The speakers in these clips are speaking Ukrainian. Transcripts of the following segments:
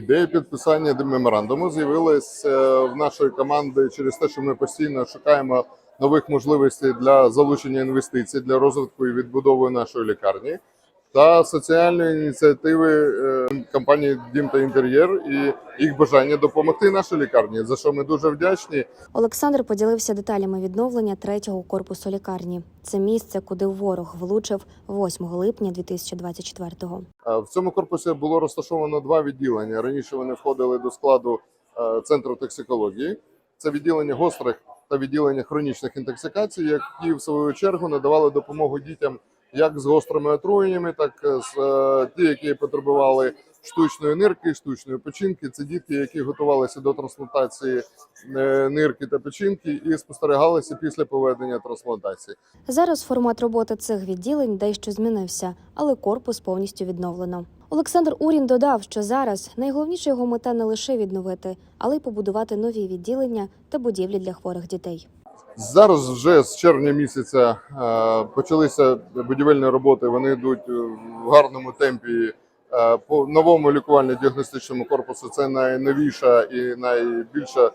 Ідея підписання меморандуму з'явилась е, в нашої команди через те, що ми постійно шукаємо нових можливостей для залучення інвестицій для розвитку і відбудови нашої лікарні та соціальної ініціативи е, компанії Дім та інтер'єр і їх бажання допомогти нашій лікарні, за що ми дуже вдячні. Олександр поділився деталями відновлення третього корпусу лікарні. Це місце, куди ворог влучив 8 липня 2024-го. Е, В цьому корпусі було розташовано два відділення. Раніше вони входили до складу е, центру токсикології. Це відділення гострих та відділення хронічних інтоксикацій, які в свою чергу надавали допомогу дітям як з гострими отруєннями, так з е, ті, які потребували штучної нирки, штучної печінки. Це дітки, які готувалися до трансплантації е, нирки та печінки і спостерігалися після проведення трансплантації. Зараз формат роботи цих відділень дещо змінився, але корпус повністю відновлено. Олександр Урін додав, що зараз найголовніша його мета не лише відновити, але й побудувати нові відділення та будівлі для хворих дітей. Зараз вже з червня місяця е, почалися будівельні роботи. Вони йдуть е, в гарному темпі. Е, По новому лікувально-діагностичному корпусу це найновіша і найбільша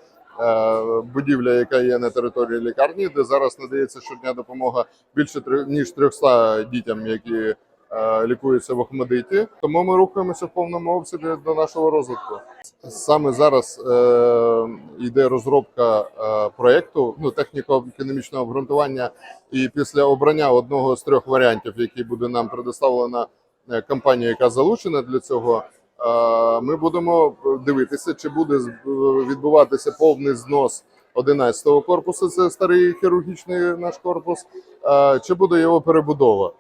будівля, яка є на території лікарні, де зараз надається щодня допомога більше ніж 300 дітям, які лікуються в Охмадиті. Тому ми рухаємося в повному обсязі до нашого розвитку. Саме зараз е, йде розробка е, проєкту, ну техніко-економічного обґрунтування, і після обрання одного з трьох варіантів, який буде нам предоставлена е, компанія, яка залучена для цього. е, Ми будемо дивитися, чи буде відбуватися повний знос 11-го корпусу, це старий хірургічний наш корпус, е, чи буде його перебудова.